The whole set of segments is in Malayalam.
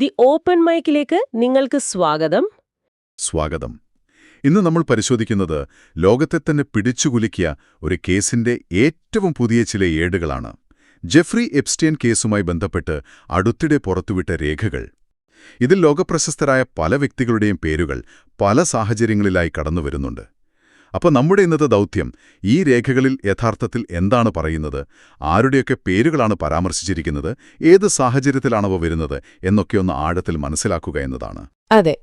ദി ഓപ്പൺ മൈക്കിലേക്ക് നിങ്ങൾക്ക് സ്വാഗതം. സ്വാഗതം. ഇന്ന് നമ്മൾ പരിശോധിക്കുന്നത് ലോകത്തെ തന്നെ പിടിച്ചുകുലുക്കിയ ഒരു കേസിന്റെ ഏറ്റവും പുതിയ ചില ഏടുകളാണ്. ജെഫ്രി എപ്സ്റ്റീൻ കേസുമായി ബന്ധപ്പെട്ട് അടുത്തിടെ പുറത്തുവിട്ട രേഖകൾ. ഇതിൽ ലോകപ്രശസ്തരായ പല വ്യക്തികളുടെയും പേരുകൾ പല സാഹചര്യങ്ങളിലായി കടന്നുവരുന്നുണ്ട്. അപ്പോൾ നമ്മുടെ ഇന്നത്തെ ദൗത്യം ഈ രേഖകളിൽ യഥാർത്ഥത്തിൽ എന്താണ് പറയുന്നത്? ആരുടെയൊക്കെ പേരുകളാണ് പരാമർശിച്ചിരിക്കുന്നത്? ഏത് സാഹചര്യത്തിലാണവ വരുന്നത്? എന്നൊക്കെ ഒന്ന് ആഴത്തിൽ മനസ്സിലാക്കുക എന്നതാണ്. അതെ.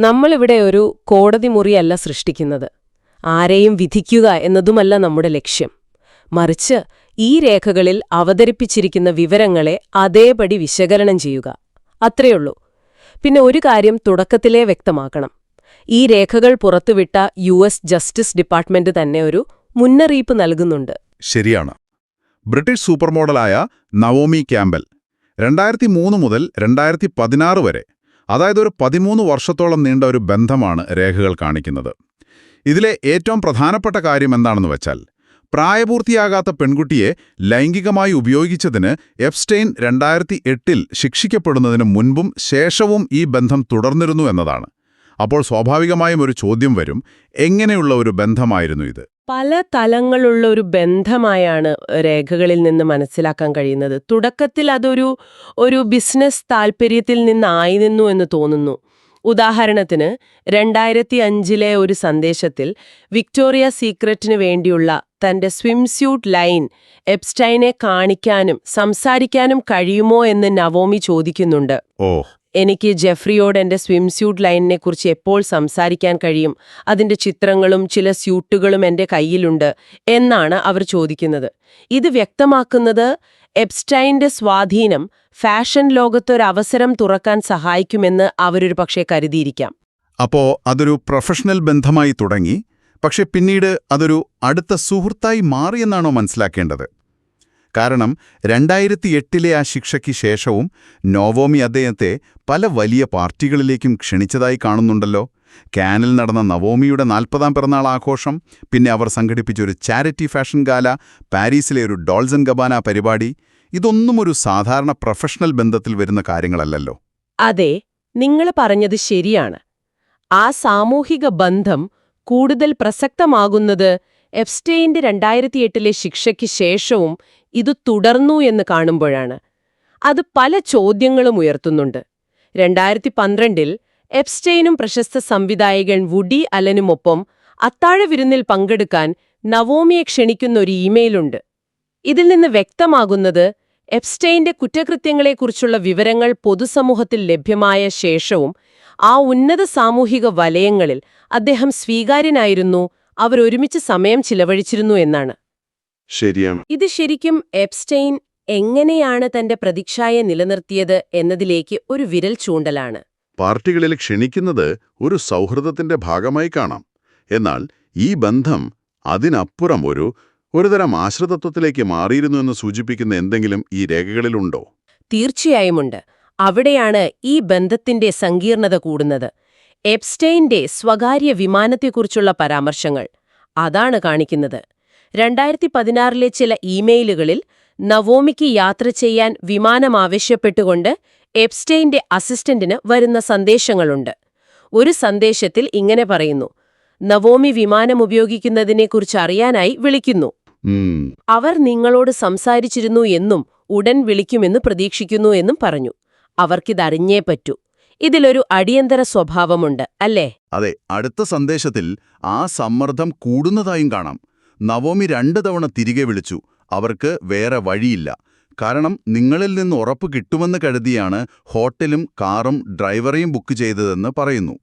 നമ്മളിവിടെ ഒരു കോടതി മുറിയല്ല സൃഷ്ടിക്കുന്നത്. ആരെയും വിധിക്കുക എന്നതുമല്ല നമ്മുടെ ലക്ഷ്യം. മറിച്ച് ഈ രേഖകളിൽ അവതരിപ്പിച്ചിരിക്കുന്ന വിവരങ്ങളെ അതേപടി വിശകലനം ചെയ്യുക. അത്രയുള്ളൂ. പിന്നെ ഒരു കാര്യം തുടക്കത്തിലേ വ്യക്തമാക്കണം. ഈ രേഖകൾ പുറത്തുവിട്ട യു എസ് ജസ്റ്റിസ് ഡിപ്പാർട്ട്മെന്റ് തന്നെ ഒരു മുന്നറിയിപ്പ് നൽകുന്നുണ്ട്. ശരിയാണ്. ബ്രിട്ടീഷ് സൂപ്പർ മോഡലായ നവോമി ക്യാമ്പൽ രണ്ടായിരത്തി മൂന്ന് മുതൽ രണ്ടായിരത്തി പതിനാറ് വരെ അതായത് ഒരു പതിമൂന്ന് വർഷത്തോളം നീണ്ട ഒരു ബന്ധമാണ് രേഖകൾ കാണിക്കുന്നത്. ഇതിലെ ഏറ്റവും പ്രധാനപ്പെട്ട കാര്യം എന്താണെന്ന് വെച്ചാൽ പ്രായപൂർത്തിയാകാത്ത പെൺകുട്ടിയെ ലൈംഗികമായി ഉപയോഗിച്ചതിന് എഫ്സ്റ്റെയിൻ രണ്ടായിരത്തി എട്ടിൽ ശിക്ഷിക്കപ്പെടുന്നതിന് മുൻപും ശേഷവും ഈ ബന്ധം തുടർന്നിരുന്നു എന്നതാണ്. അപ്പോൾ സ്വാഭാവികമായും ഒരു ചോദ്യം വരും. എങ്ങനെയുള്ള ഒരു ബന്ധമായിരുന്നു ഇത്? പല തലങ്ങളുള്ള ഒരു ബന്ധമായാണ് രേഖകളിൽ നിന്ന് മനസ്സിലാക്കാൻ കഴിയുന്നത്. തുടക്കത്തിൽ അതൊരു ഒരു ബിസിനസ് താൽപ്പര്യത്തിൽ നിന്നായിരുന്നു എന്ന് തോന്നുന്നു. ഉദാഹരണത്തിന് രണ്ടായിരത്തി അഞ്ചിലെ ഒരു സന്ദേശത്തിൽ വിക്ടോറിയ സീക്രറ്റിന് വേണ്ടിയുള്ള തന്റെ സ്വിംസ്യൂട്ട് ലൈൻ എപ്സ്റ്റൈനെ കാണിക്കാനും സംസാരിക്കാനും കഴിയുമോ എന്ന് നവോമി ചോദിക്കുന്നുണ്ട്. ഓ. എനിക്ക് ജെഫ്രിയോട് എന്റെ സ്വിംസ്യൂട്ട് ലൈനിനെക്കുറിച്ച് എപ്പോൾ സംസാരിക്കാൻ കഴിയും? അതിന്റെ ചിത്രങ്ങളും ചില സ്യൂട്ടുകളും എന്റെ കയ്യിലുണ്ട് എന്നാണ് അവർ ചോദിക്കുന്നത്. ഇത് വ്യക്തമാക്കുന്നത് എബ്സ്റ്റൈന്റെ സ്വാധീനം ഫാഷൻ ലോകത്തൊരവസരം തുറക്കാൻ സഹായിക്കുമെന്ന് അവരൊരു പക്ഷേ കരുതിയിരിക്കാം. അപ്പോ അതൊരു പ്രൊഫഷണൽ ബന്ധമായി തുടങ്ങി. പക്ഷെ പിന്നീട് അതൊരു അടുത്ത സുഹൃത്തായി മാറിയെന്നാണോ മനസ്സിലാക്കേണ്ടത്? കാരണം രണ്ടായിരത്തി എട്ടിലെ ആ ശിക്ഷയ്ക്ക് ശേഷവും നോവോമി അദ്ദേഹത്തെ പല വലിയ പാർട്ടികളിലേക്കും ക്ഷണിച്ചതായി കാണുന്നുണ്ടല്ലോ. കാനിൽ നടന്ന നവോമിയുടെ നാൽപ്പതാം പിറന്നാൾ ആഘോഷം പിന്നെ അവർ സംഘടിപ്പിച്ച ഒരു ചാരിറ്റി ഫാഷൻ ഗാല പാരീസിലെ ഒരു ഡോൾസൻ ഗബാന പരിപാടി ഇതൊന്നും ഒരു സാധാരണ പ്രൊഫഷണൽ ബന്ധത്തിൽ വരുന്ന കാര്യങ്ങളല്ലല്ലോ. അതെ നിങ്ങൾ പറഞ്ഞത് ശരിയാണ്. ആ സാമൂഹിക ബന്ധം കൂടുതൽ പ്രസക്തമാകുന്നത് എഫ്സ്റ്റെയിന്റെ രണ്ടായിരത്തിയെട്ടിലെ ശിക്ഷയ്ക്ക് ശേഷവും ഇത് തുടർന്നു എന്ന് കാണുമ്പോഴാണ്. അത് പല ചോദ്യങ്ങളും ഉയർത്തുന്നുണ്ട്. രണ്ടായിരത്തി പന്ത്രണ്ടിൽ എപ്സ്റ്റെയിനും പ്രശസ്ത സംവിധായകൻ വുഡി അലനുമൊപ്പം അത്താഴ വിരുന്നിൽ പങ്കെടുക്കാൻ നവോമിയെ ക്ഷണിക്കുന്ന ഒരു ഇമെയിലുണ്ട്. ഇതിൽ നിന്ന് വ്യക്തമാകുന്നത് എപ്സ്റ്റെയിന്റെ കുറ്റകൃത്യങ്ങളെക്കുറിച്ചുള്ള വിവരങ്ങൾ പൊതുസമൂഹത്തിൽ ലഭ്യമായ ശേഷവും ആ ഉന്നത സാമൂഹിക വലയങ്ങളിൽ അദ്ദേഹം സ്വീകാര്യനായിരുന്നു അവരൊരുമിച്ച് സമയം ചിലവഴിച്ചിരുന്നു എന്നാണ്. ശരിയാണ് ഇത് ശരിക്കും എപ്സ്റ്റെയിൻ എങ്ങനെയാണ് തന്റെ പ്രതീക്ഷയെ നിലനിർത്തിയത് എന്നതിലേക്ക് ഒരു വിരൽ ചൂണ്ടലാണ്. പാർട്ടികളിൽ ക്ഷണിക്കുന്നത് ഒരു സൗഹൃദത്തിന്റെ ഭാഗമായി കാണാം. എന്നാൽ ഈ ബന്ധം അതിനപ്പുറം ഒരു ഒരുതരം ആശ്രിതത്വത്തിലേക്ക് മാറിയിരുന്നു എന്ന് സൂചിപ്പിക്കുന്ന എന്തെങ്കിലും ഈ രേഖകളിലുണ്ടോ? തീർച്ചയായുമുണ്ട്. അവിടെയാണ് ഈ ബന്ധത്തിന്റെ സങ്കീർണത കൂടുന്നത്. എപ്സ്റ്റെയിന്റെ സ്വകാര്യ വിമാനത്തെക്കുറിച്ചുള്ള പരാമർശങ്ങൾ. അതാണ് കാണിക്കുന്നത്. രണ്ടായിരത്തി പതിനാറിലെ ചില ഇമെയിലുകളിൽ നവോമിക്ക് യാത്ര ചെയ്യാൻ വിമാനം ആവശ്യപ്പെട്ടുകൊണ്ട് എപ്സ്റ്റൈന്റെ അസിസ്റ്റന്റിന് വരുന്ന സന്ദേശങ്ങളുണ്ട്. ഒരു സന്ദേശത്തിൽ ഇങ്ങനെ പറയുന്നു നവോമി വിമാനം ഉപയോഗിക്കുന്നതിനെക്കുറിച്ച് അറിയാനായി വിളിക്കുന്നു. അവർ നിങ്ങളോട് സംസാരിച്ചിരുന്നു എന്നും ഉടൻ വിളിക്കുമെന്ന് പ്രതീക്ഷിക്കുന്നു എന്നും പറഞ്ഞു. അവർക്കിതറിഞ്ഞേ പറ്റൂ. ഇതിലൊരു അടിയന്തര സ്വഭാവമുണ്ട് അല്ലേ? അതെ അടുത്ത സന്ദേശത്തിൽ ആ സമ്മർദ്ദം കൂടുന്നതായും കാണാം. നവോമി രണ്ടു തവണ തിരികെ വിളിച്ചു. അവർക്ക് വേറെ വഴിയില്ല. കാരണം നിങ്ങളിൽ നിന്ന് ഉറപ്പ് കിട്ടുമെന്ന് കരുതിയാണ് ഹോട്ടലും കാറും ഡ്രൈവറെയും ബുക്ക് ചെയ്തതെന്ന് പറയുന്നു.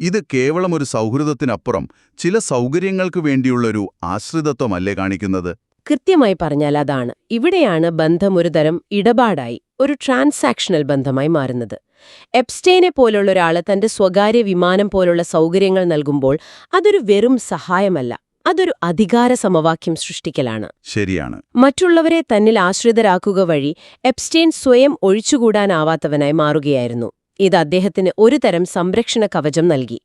ഇത് കേവലം ഒരു സൗഹൃദത്തിനപ്പുറം ചില സൗകര്യങ്ങൾക്ക് വേണ്ടിയുള്ളൊരു ആശ്രിതത്വമല്ലേ കാണിക്കുന്നത്? കൃത്യമായി പറഞ്ഞാൽ അതാണ്. ഇവിടെയാണ് ബന്ധം ഒരു തരം ഇടപാടായി ഒരു ട്രാൻസാക്ഷണൽ ബന്ധമായി മാറുന്നത്. എപ്സ്റ്റെയിനെ പോലുള്ള ഒരാൾ തന്റെ സ്വകാര്യ വിമാനം പോലുള്ള സൗകര്യങ്ങൾ നൽകുമ്പോൾ അതൊരു വെറും സഹായമല്ല. അതൊരു അധികാര സമവാക്യം സൃഷ്ടിക്കലാണ്. ശരിയാണ്. മറ്റുള്ളവരെ തന്നിൽ ആശ്രിതരാക്കുക വഴി എപ്സ്റ്റെയിൻ സ്വയം ഒഴിച്ചുകൂടാനാവാത്തവനായി മാറുകയായിരുന്നു. ഇത് അദ്ദേഹത്തിന് ഒരു തരം സംരക്ഷണ കവചം നൽകി.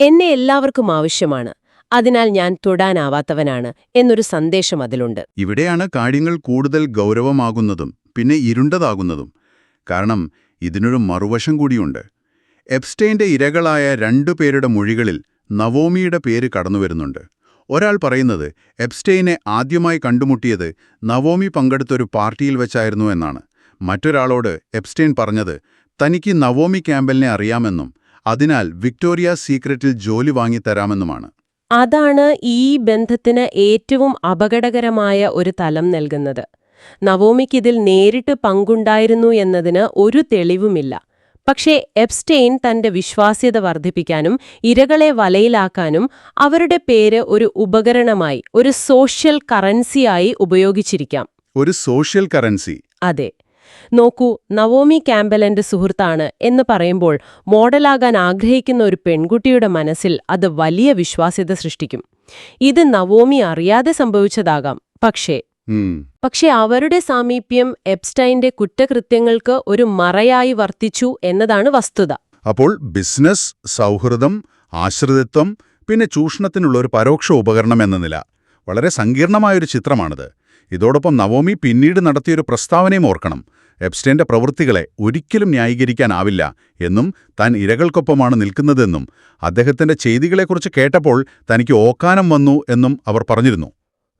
എന്നെ എല്ലാവർക്കും ആവശ്യമാണ്. അതിനാൽ ഞാൻ തൊടാനാവാത്തവനാണ് എന്നൊരു സന്ദേശം അതിലുണ്ട്. ഇവിടെയാണ് കാര്യങ്ങൾ കൂടുതൽ ഗൗരവമാകുന്നതും പിന്നെ ഇരുണ്ടതാകുന്നതും. കാരണം ഇതിനൊരു മറുവശം കൂടിയുണ്ട്. എപ്സ്റ്റെയിന്റെ ഇരകളായ രണ്ടു പേരുടെ മൊഴികളിൽ നവോമിയുടെ പേര് കടന്നുവരുന്നുണ്ട്. ഒരാൾ പറയുന്നത് എബ്സ്റ്റെയിനെ ആദ്യമായി കണ്ടുമുട്ടിയത് നവോമി പങ്കെടുത്തൊരു പാർട്ടിയിൽ വെച്ചായിരുന്നു എന്നാണ്. മറ്റൊരാളോട് എബ്സ്റ്റെയിൻ പറഞ്ഞത് തനിക്ക് നവോമി ക്യാമ്പലിനെ അറിയാമെന്നും അതിനാൽ വിക്ടോറിയ സീക്രട്ടിൽ ജോലി വാങ്ങിത്തരാമെന്നുമാണ് അതാണ് ഈ ബന്ധത്തിന് ഏറ്റവും അപകടകരമായ ഒരു തലം നൽകുന്നത്. നവോമിക്കിതിൽ നേരിട്ട് പങ്കുണ്ടായിരുന്നു എന്നതിന് ഒരു തെളിവുമില്ല. പക്ഷേ എപ്സ്റ്റെയിൻ തന്റെ വിശ്വാസ്യത വർദ്ധിപ്പിക്കാനും ഇരകളെ വലയിലാക്കാനും അവരുടെ പേര് ഒരു ഉപകരണമായി ഒരു സോഷ്യൽ കറൻസിയായി ഉപയോഗിച്ചിരിക്കാം. ഒരു സോഷ്യൽ കറൻസി അതെ. നോക്കൂ നവോമി ക്യാമ്പലന്റെ സുഹൃത്താണ് എന്ന് പറയുമ്പോൾ മോഡലാകാൻ ആഗ്രഹിക്കുന്ന ഒരു പെൺകുട്ടിയുടെ മനസ്സിൽ അത് വലിയ വിശ്വാസ്യത സൃഷ്ടിക്കും. ഇത് നവോമി അറിയാതെ സംഭവിച്ചതാകാം. പക്ഷേ പക്ഷെ അവരുടെ സാമീപ്യം എപ്സ്റ്റൈന്റെ കുറ്റകൃത്യങ്ങൾക്ക് ഒരു മറയായി വർത്തിച്ചു എന്നതാണ് വസ്തുത. അപ്പോൾ ബിസിനസ് സൗഹൃദം ആശ്രിതത്വം പിന്നെ ചൂഷണത്തിനുള്ള ഒരു പരോക്ഷ ഉപകരണം എന്ന നില വളരെ സങ്കീർണമായൊരു ചിത്രമാണിത്. ഇതോടൊപ്പം നവോമി പിന്നീട് നടത്തിയൊരു പ്രസ്താവനയും ഓർക്കണം. എപ്സ്റ്റൈന്റെ പ്രവൃത്തികളെ ഒരിക്കലും ന്യായീകരിക്കാനാവില്ല എന്നും താൻ ഇരകൾക്കൊപ്പമാണ് നിൽക്കുന്നതെന്നും അദ്ദേഹത്തിന്റെ ചെയ്തികളെക്കുറിച്ച് കേട്ടപ്പോൾ തനിക്ക് ഓക്കാനം വന്നു എന്നും അവർ പറഞ്ഞിരുന്നു.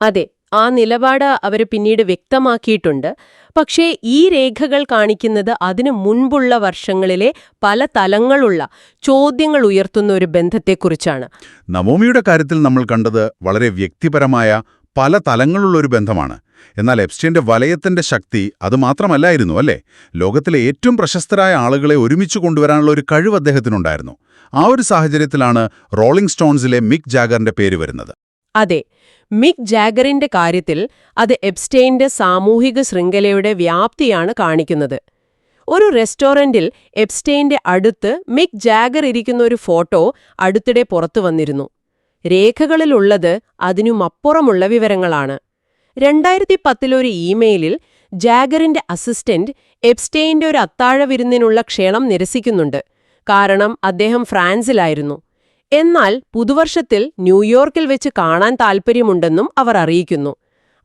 അതെ ആ നിലപാട് അവർ പിന്നീട് വ്യക്തമാക്കിയിട്ടുണ്ട്. പക്ഷേ ഈ രേഖകൾ കാണിക്കുന്നത് അതിനു മുൻപുള്ള വർഷങ്ങളിലെ പല തലങ്ങളുള്ള ചോദ്യങ്ങൾ ഉയർത്തുന്ന ഒരു ബന്ധത്തെക്കുറിച്ചാണ്. നവോമിയുടെ കാര്യത്തിൽ നമ്മൾ കണ്ടത് വളരെ വ്യക്തിപരമായ പല തലങ്ങളുള്ള ഒരു ബന്ധമാണ്. എന്നാൽ എപ്സ്റ്റീന്റെ വലയത്തിന്റെ ശക്തി അത് മാത്രമല്ലായിരുന്നു അല്ലേ? ലോകത്തിലെ ഏറ്റവും പ്രശസ്തരായ ആളുകളെ ഒരുമിച്ച് കൊണ്ടുവരാനുള്ള ഒരു കഴിവ് അദ്ദേഹത്തിനുണ്ടായിരുന്നു. ആ ഒരു സാഹചര്യത്തിലാണ് റോളിംഗ് സ്റ്റോൺസിലെ മിക് ജാഗറിന്റെ പേര് വരുന്നത്. അതെ മിക് ജാഗറിന്റെ കാര്യത്തിൽ അത് എബ്സ്റ്റെയിന്റെ സാമൂഹിക ശൃംഖലയുടെ വ്യാപ്തിയാണ് കാണിക്കുന്നത്. ഒരു റെസ്റ്റോറന്റിൽ എബ്സ്റ്റെയിന്റെ അടുത്ത് മിക് ജാഗർ ഇരിക്കുന്ന ഒരു ഫോട്ടോ അടുത്തിടെ പുറത്തു വന്നിരുന്നു. രേഖകളിലുള്ളത് അതിനുമപ്പുറമുള്ള വിവരങ്ങളാണ്. രണ്ടായിരത്തി പത്തിലൊരു ഇമെയിലിൽ ജാഗറിന്റെ അസിസ്റ്റന്റ് എബ്സ്റ്റെയിന്റെ ഒരു അത്താഴ വിരുന്നിനുള്ള ക്ഷണം നിരസിക്കുന്നുണ്ട്. കാരണം അദ്ദേഹം ഫ്രാൻസിലായിരുന്നു. എന്നാൽ പുതുവർഷത്തിൽ ന്യൂയോർക്കിൽ വെച്ച് കാണാൻ താൽപ്പര്യമുണ്ടെന്നും അവർ അറിയിക്കുന്നു.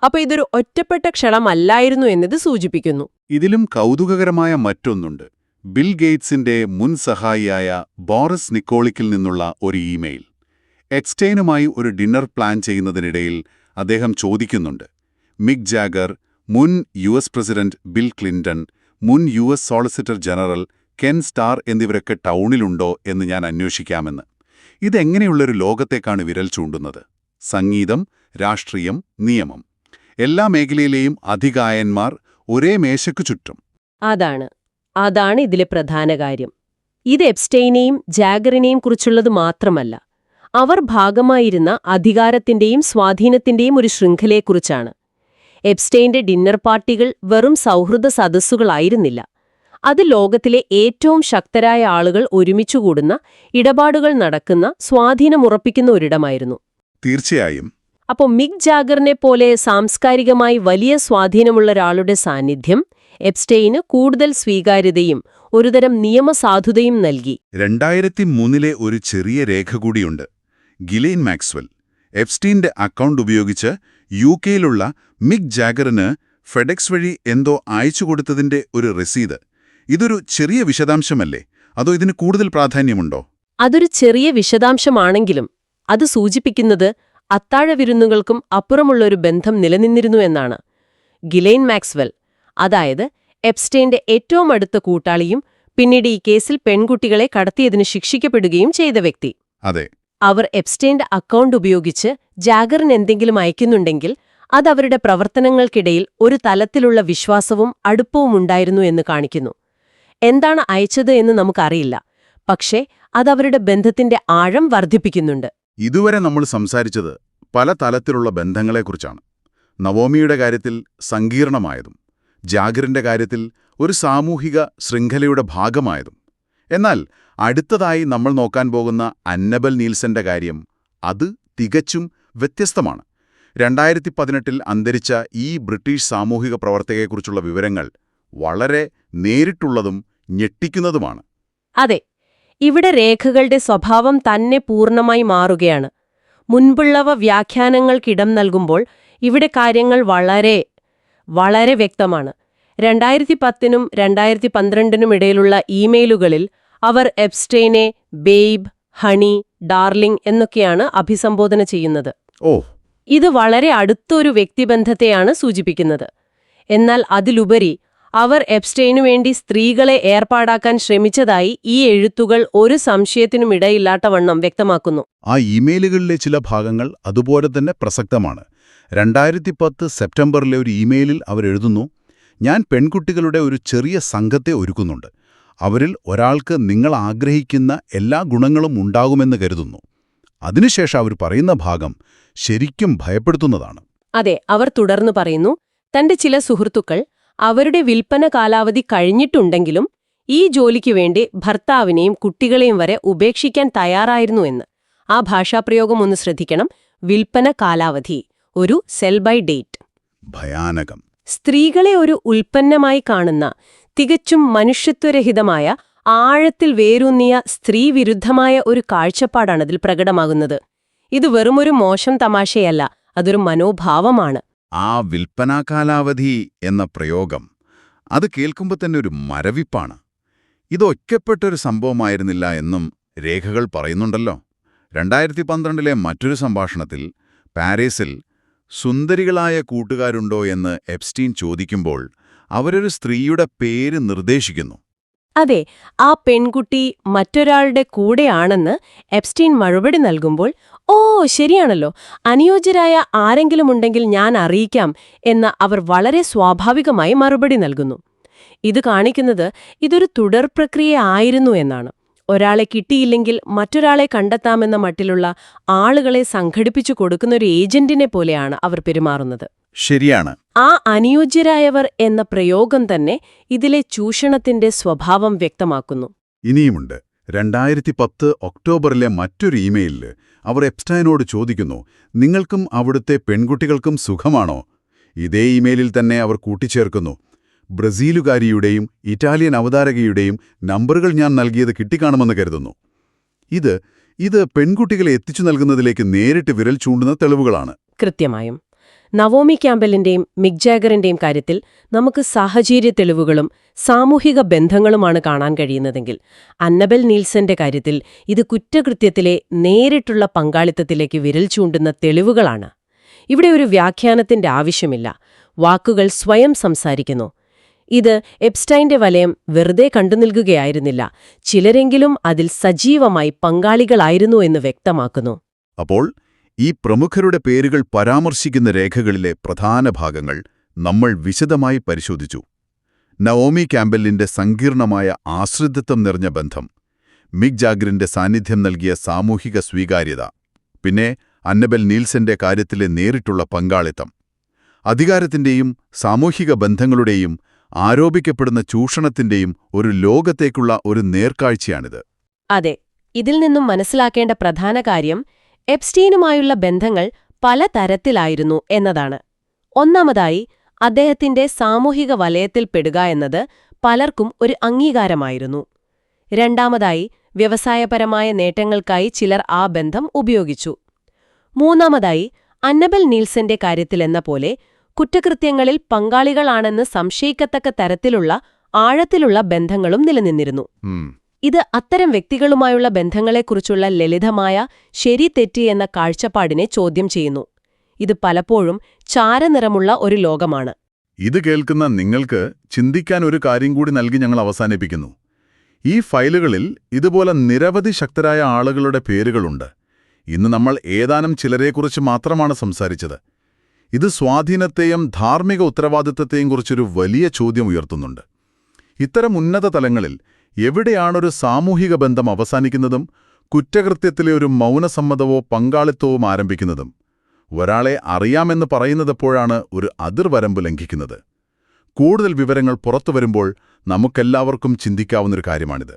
അപ്പൊ ഇതൊരു ഒറ്റപ്പെട്ട ക്ഷണമല്ലായിരുന്നു എന്നത് സൂചിപ്പിക്കുന്നു. ഇതിലും കൗതുകകരമായ മറ്റൊന്നുണ്ട്. ബിൽ ഗേറ്റ്സിന്റെ മുൻ സഹായിയായ ബോറിസ് നിക്കോളിക്കിൽ നിന്നുള്ള ഒരു ഇമെയിൽ. എക്സ്റ്റൈനുമായി ഒരു ഡിന്നർ പ്ലാൻ ചെയ്യുന്നതിനിടയിൽ അദ്ദേഹം ചോദിക്കുന്നുണ്ട്. മിക് ജാഗർ മുൻ U S president Bill Clinton മുൻ U S solicitor general Ken Starr എന്നിവരൊക്കെ ടൗണിലുണ്ടോ എന്ന് ഞാൻ അന്വേഷിക്കാമെന്ന്. ഇതെങ്ങനെയുള്ളൊരു ലോകത്തേക്കാണ് വിരൽ ചൂണ്ടുന്നത്? സംഗീതം രാഷ്ട്രീയം നിയമം. എല്ലാ മേഖലയിലെയും അധികായന്മാർ ഒരേ മേശയ്ക്കു ചുറ്റും. അതാണ്. അതാണ് ഇതിലെ പ്രധാന കാര്യം. ഇത് എപ്സ്റ്റെയിനെയും ജാഗറിനെയും കുറിച്ചുള്ളത് മാത്രമല്ല. അവർ ഭാഗമായിരുന്ന അധികാരത്തിന്റെയും സ്വാധീനത്തിന്റെയും ഒരു ശൃംഖലയെക്കുറിച്ചാണ്. എപ്സ്റ്റെയിന്റെ ഡിന്നർ പാർട്ടികൾ വെറും സൗഹൃദ സദസ്സുകളായിരുന്നില്ല. അത് ലോകത്തിലെ ഏറ്റവും ശക്തരായ ആളുകൾ ഒരുമിച്ചുകൂടുന്ന ഇടപാടുകൾ നടക്കുന്ന സ്വാധീനമുറപ്പിക്കുന്ന ഒരിടമായിരുന്നു. തീർച്ചയായും. അപ്പോൾ മിക് ജാഗറിനെ പോലെ സാംസ്കാരികമായി വലിയ സ്വാധീനമുള്ള ഒരാളുടെ സാന്നിധ്യം എപ്സ്റ്റെയിന് കൂടുതൽ സ്വീകാര്യതയും ഒരുതരം നിയമസാധുതയും നൽകി. രണ്ടായിരത്തി മൂന്നിലെ ഒരു ചെറിയ രേഖ കൂടിയുണ്ട്. Ghislaine Maxwell. എഫ്സ്റ്റീന്റെ അക്കൗണ്ട് ഉപയോഗിച്ച് യു കെയിലുള്ള മിക് ജാഗറിന് ഫെഡെക്സ് വഴി എന്തോ അയച്ചു കൊടുത്തതിന്റെ ഒരു രസീത് ഇതൊരു ചെറിയ വിശദാംശമല്ലേ? അതോ ഇതിന് കൂടുതൽ പ്രാധാന്യമുണ്ടോ? അതൊരു ചെറിയ വിശദാംശമാണെങ്കിലും അത് സൂചിപ്പിക്കുന്നത് അത്താഴ വിരുന്നുകൾക്കും അപ്പുറമുള്ള ഒരു ബന്ധം നിലനിന്നിരുന്നു എന്നാണ്. ഗിലെയിൻ മാക്സ്വെൽ അതായത് എപ്സ്റ്റെയിന്റെ ഏറ്റവും അടുത്ത കൂട്ടാളിയും പിന്നീട് ഈ കേസിൽ പെൺകുട്ടികളെ കടത്തിയതിന് ശിക്ഷിക്കപ്പെടുകയും ചെയ്ത വ്യക്തി. അതെ. അവർ എപ്സ്റ്റെയിന്റെ അക്കൗണ്ട് ഉപയോഗിച്ച് ജാഗറിന് എന്തെങ്കിലും അയക്കുന്നുണ്ടെങ്കിൽ അത് അവരുടെ പ്രവർത്തനങ്ങൾക്കിടയിൽ ഒരു തലത്തിലുള്ള വിശ്വാസവും അടുപ്പവും ഉണ്ടായിരുന്നു എന്ന് കാണിക്കുന്നു. എന്താണ് അയച്ചത് എന്ന് നമുക്കറിയില്ല. പക്ഷേ അതവരുടെ ബന്ധത്തിന്റെ ആഴം വർദ്ധിപ്പിക്കുന്നുണ്ട്. ഇതുവരെ നമ്മൾ സംസാരിച്ചത് പല തലത്തിലുള്ള ബന്ധങ്ങളെക്കുറിച്ചാണ്. നവോമിയുടെ കാര്യത്തിൽ സങ്കീർണമായതും ജാഗിറിന്റെ കാര്യത്തിൽ ഒരു സാമൂഹിക ശൃംഖലയുടെ ഭാഗമായതും. എന്നാൽ അടുത്തതായി നമ്മൾ നോക്കാൻ പോകുന്ന അന്നബൽ നീൽസന്റെ കാര്യം അത് തികച്ചും വ്യത്യസ്തമാണ്. രണ്ടായിരത്തി പതിനെട്ടിൽ അന്തരിച്ച ഈ ബ്രിട്ടീഷ് സാമൂഹിക പ്രവർത്തകയെക്കുറിച്ചുള്ള വിവരങ്ങൾ വളരെ നേരിട്ടുള്ളതും ഞെട്ടിക്കുന്നതുമാണ്. അതെ ഇവിടെ രേഖകളുടെ സ്വഭാവം തന്നെ പൂർണമായി മാറുകയാണ്. മുൻപുള്ളവ വ്യാഖ്യാനങ്ങൾക്കിടം നൽകുമ്പോൾ ഇവിടെ കാര്യങ്ങൾ വളരെ വളരെ വ്യക്തമാണ്. രണ്ടായിരത്തി പത്തിനും രണ്ടായിരത്തി പന്ത്രണ്ടിനും ഇടയിലുള്ള ഇമെയിലുകളിൽ അവർ എബ്സ്റ്റെയിനെ ബേബ് ഹണി ഡാർലിംഗ് എന്നൊക്കെയാണ് അഭിസംബോധന ചെയ്യുന്നത്. ഓ. ഇത് വളരെ അടുത്തൊരു വ്യക്തിബന്ധത്തെയാണ് സൂചിപ്പിക്കുന്നത്. എന്നാൽ അതിലുപരി അവർ എപ്സ്റ്റെയിനു വേണ്ടി സ്ത്രീകളെ ഏർപ്പാടാക്കാൻ ശ്രമിച്ചതായി ഈ എഴുത്തുകൾ ഒരു സംശയത്തിനും ഇടയില്ലാത്തവണ്ണം വ്യക്തമാക്കുന്നു. ആ ഇമെയിലുകളിലെ ചില ഭാഗങ്ങൾ അതുപോലെ തന്നെ പ്രസക്തമാണ്. രണ്ടായിരത്തി പത്ത് സെപ്റ്റംബറിലെ ഒരു ഇമെയിലിൽ അവരെഴുതുന്നു ഞാൻ പെൺകുട്ടികളുടെ ഒരു ചെറിയ സംഘത്തെ ഒരുക്കുന്നുണ്ട്. അവരിൽ ഒരാൾക്ക് നിങ്ങൾ ആഗ്രഹിക്കുന്ന എല്ലാ ഗുണങ്ങളും ഉണ്ടാകുമെന്ന് കരുതുന്നു. അതിനുശേഷം അവർ പറയുന്ന ഭാഗം ശരിക്കും ഭയപ്പെടുത്തുന്നതാണ്. അതെ അവർ തുടർന്നു പറയുന്നു തന്റെ ചില സുഹൃത്തുക്കൾ അവരുടെ വിൽപ്പന കാലാവധി കഴിഞ്ഞിട്ടുണ്ടെങ്കിലും ഈ ജോലിക്ക് വേണ്ടി ഭർത്താവിനെയും കുട്ടികളെയും വരെ ഉപേക്ഷിക്കാൻ തയ്യാറായിരുന്നു എന്ന്. ആ ഭാഷാപ്രയോഗം ഒന്ന് ശ്രദ്ധിക്കണം. വിൽപ്പന കാലാവധി. ഒരു സെൽ ബൈ ഡേറ്റ് ഭയാനകം. സ്ത്രീകളെ ഒരു ഉൽപ്പന്നമായി കാണുന്ന തികച്ചും മനുഷ്യത്വരഹിതമായ ആഴത്തിൽ വേരൂന്നിയ സ്ത്രീവിരുദ്ധമായ ഒരു കാഴ്ചപ്പാടാണതിൽ പ്രകടമാകുന്നത്. ഇത് വെറുമൊരു മോശം തമാശയല്ല അതൊരു മനോഭാവമാണ്. ആ വിൽപ്പനാ കാലാവധി എന്ന പ്രയോഗം അത് കേൾക്കുമ്പോൾ തന്നെ ഒരു മരവിപ്പാണ്. ഇതൊക്കെപ്പെട്ടൊരു സംഭവമായിരുന്നില്ല എന്നും രേഖകൾ പറയുന്നുണ്ടല്ലോ. രണ്ടായിരത്തി പന്ത്രണ്ടിലെ മറ്റൊരു സംഭാഷണത്തിൽ പാരീസിൽ സുന്ദരികളായ കൂട്ടുകാരുണ്ടോ എന്ന് എപ്സ്റ്റീൻ ചോദിക്കുമ്പോൾ അവരൊരു സ്ത്രീയുടെ പേര് നിർദ്ദേശിക്കുന്നു. അതെ ആ പെൺകുട്ടി മറ്റൊരാളുടെ കൂടെയാണെന്ന് എപ്സ്റ്റീൻ മറുപടി നൽകുമ്പോൾ ഓ ശരിയാണല്ലോ. അനുയോജ്യരായ ആരെങ്കിലും ഉണ്ടെങ്കിൽ ഞാൻ അറിയിക്കാം എന്ന് അവർ വളരെ സ്വാഭാവികമായി മറുപടി നൽകുന്നു. ഇത് കാണിക്കുന്നത് ഇതൊരു തുടർ പ്രക്രിയ ആയിരുന്നു എന്നാണ്. ഒരാളെ കിട്ടിയില്ലെങ്കിൽ മറ്റൊരാളെ കണ്ടെത്താമെന്ന മട്ടിലുള്ള ആളുകളെ സംഘടിപ്പിച്ചു കൊടുക്കുന്ന ഒരു ഏജന്റിനെ പോലെയാണ് അവർ പെരുമാറുന്നത്. ശരിയാണ്. ആ അനുയോജ്യരായവർ എന്ന പ്രയോഗം തന്നെ ഇതിലെ ചൂഷണത്തിന്റെ സ്വഭാവം വ്യക്തമാക്കുന്നു. ഇനിയുമുണ്ട്. രണ്ടായിരത്തി പത്ത് ഒക്ടോബറിലെ മറ്റൊരു ഇമെയിലിൽ അവർ എപ്സ്റ്റൈനോട് ചോദിക്കുന്നു നിങ്ങൾക്കും അവിടുത്തെ പെൺകുട്ടികൾക്കും സുഖമാണോ? ഇതേ ഇമെയിലിൽ തന്നെ അവർ കൂട്ടിച്ചേർക്കുന്നു ബ്രസീലുകാരിയുടെയും ഇറ്റാലിയൻ അവതാരകയുടെയും നമ്പറുകൾ ഞാൻ നൽകിയത് കിട്ടിക്കാണുമെന്ന് കരുതുന്നു. ഇത് ഇത് പെൺകുട്ടികളെ എത്തിച്ചു നൽകുന്നതിലേക്ക് നേരിട്ട് വിരൽ ചൂണ്ടുന്ന തെളിവുകളാണ്. കൃത്യമായും. നവോമി ക്യാമ്പലിന്റെയും മിക് ജാഗറിന്റെയും കാര്യത്തിൽ നമുക്ക് സാഹചര്യ തെളിവുകളും സാമൂഹിക ബന്ധങ്ങളുമാണ് കാണാൻ കഴിയുന്നതെങ്കിൽ അന്നബൽ നീൽസന്റെ കാര്യത്തിൽ ഇത് കുറ്റകൃത്യത്തിലെ നേരിട്ടുള്ള പങ്കാളിത്തത്തിലേക്ക് വിരൽ ചൂണ്ടുന്ന തെളിവുകളാണ്. ഇവിടെ ഒരു വ്യാഖ്യാനത്തിന്റെ ആവശ്യമില്ല. വാക്കുകൾ സ്വയം സംസാരിക്കുന്നു. ഇത് എപ്സ്റ്റൈന്റെ വലയം വെറുതെ കണ്ടു നിൽക്കുകയായിരുന്നില്ല ചിലരെങ്കിലും അതിൽ സജീവമായി പങ്കാളികളായിരുന്നു എന്ന് വ്യക്തമാക്കുന്നു. അപ്പോൾ ഈ പ്രമുഖരുടെ പേരുകൾ പരാമർശിക്കുന്ന രേഖകളിലെ പ്രധാന ഭാഗങ്ങൾ നമ്മൾ വിശദമായി പരിശോധിച്ചു. നവോമി ക്യാമ്പലിന്റെ സങ്കീർണമായ ആശ്രിതത്വം നിറഞ്ഞ ബന്ധം മിഗ് ജാഗ്രിന്റെ സാന്നിധ്യം നൽകിയ സാമൂഹിക സ്വീകാര്യത പിന്നെ അന്നബൽ നീൽസന്റെ കാര്യത്തിലെ നേരിട്ടുള്ള പങ്കാളിത്തം. അധികാരത്തിന്റെയും സാമൂഹിക ബന്ധങ്ങളുടെയും ആരോപിക്കപ്പെടുന്ന ചൂഷണത്തിന്റെയും ഒരു ലോകത്തേക്കുള്ള ഒരു നേർക്കാഴ്ചയാണിത്. അതെ ഇതിൽ നിന്നും മനസ്സിലാക്കേണ്ട പ്രധാന കാര്യം എപ്സ്റ്റീനുമായുള്ള ബന്ധങ്ങൾ പല തരത്തിലായിരുന്നു എന്നതാണ്. ഒന്നാമതായി അദ്ദേഹത്തിന്റെ സാമൂഹിക വലയത്തിൽപ്പെടുക എന്നത് പലർക്കും ഒരു അംഗീകാരമായിരുന്നു. രണ്ടാമതായി വ്യവസായപരമായ നേട്ടങ്ങൾക്കായി ചിലർ ആ ബന്ധം ഉപയോഗിച്ചു. മൂന്നാമതായി അന്നബൽ നീൽസന്റെ കാര്യത്തിലെന്ന പോലെ കുറ്റകൃത്യങ്ങളിൽ പങ്കാളികളാണെന്ന് സംശയിക്കത്തക്ക തരത്തിലുള്ള ആഴത്തിലുള്ള ബന്ധങ്ങളും നിലനിന്നിരുന്നു. ഇത് അത്തരം വ്യക്തികളുമായുള്ള ബന്ധങ്ങളെക്കുറിച്ചുള്ള ലളിതമായ ശരി തെറ്റി എന്ന കാഴ്ചപ്പാടിനെ ചോദ്യം ചെയ്യുന്നു. ഇത് പലപ്പോഴും ചാരനിറമുള്ള ഒരു ലോകമാണ്. ഇത് കേൾക്കുന്ന നിങ്ങൾക്ക് ചിന്തിക്കാൻ ഒരു കാര്യം കൂടി നൽകി ഞങ്ങൾ അവസാനിപ്പിക്കുന്നു. ഈ ഫയലുകളിൽ ഇതുപോലെ നിരവധി ശക്തരായ ആളുകളുടെ പേരുകളുണ്ട്. ഇന്ന് നമ്മൾ ഏതാനും ചിലരെക്കുറിച്ച് മാത്രമാണ് സംസാരിച്ചത്. ഇത് സ്വാധീനത്തെയും ധാർമ്മിക ഉത്തരവാദിത്തത്തെയും കുറിച്ചൊരു വലിയ ചോദ്യം ഉയർത്തുന്നുണ്ട്. ഇത്തരം ഉന്നത തലങ്ങളിൽ എവിടെയാണൊരു സാമൂഹിക ബന്ധം അവസാനിക്കുന്നതും കുറ്റകൃത്യത്തിലെ ഒരു മൗനസമ്മതവോ പങ്കാളിത്തവും ആരംഭിക്കുന്നതും? ഒരാളെ അറിയാമെന്ന് പറയുന്നതെപ്പോഴാണ് ഒരു അതിർവരമ്പ് ലംഘിക്കുന്നത്? കൂടുതൽ വിവരങ്ങൾ പുറത്തു പുറത്തുവരുമ്പോൾ നമുക്കെല്ലാവർക്കും ചിന്തിക്കാവുന്നൊരു കാര്യമാണിത്.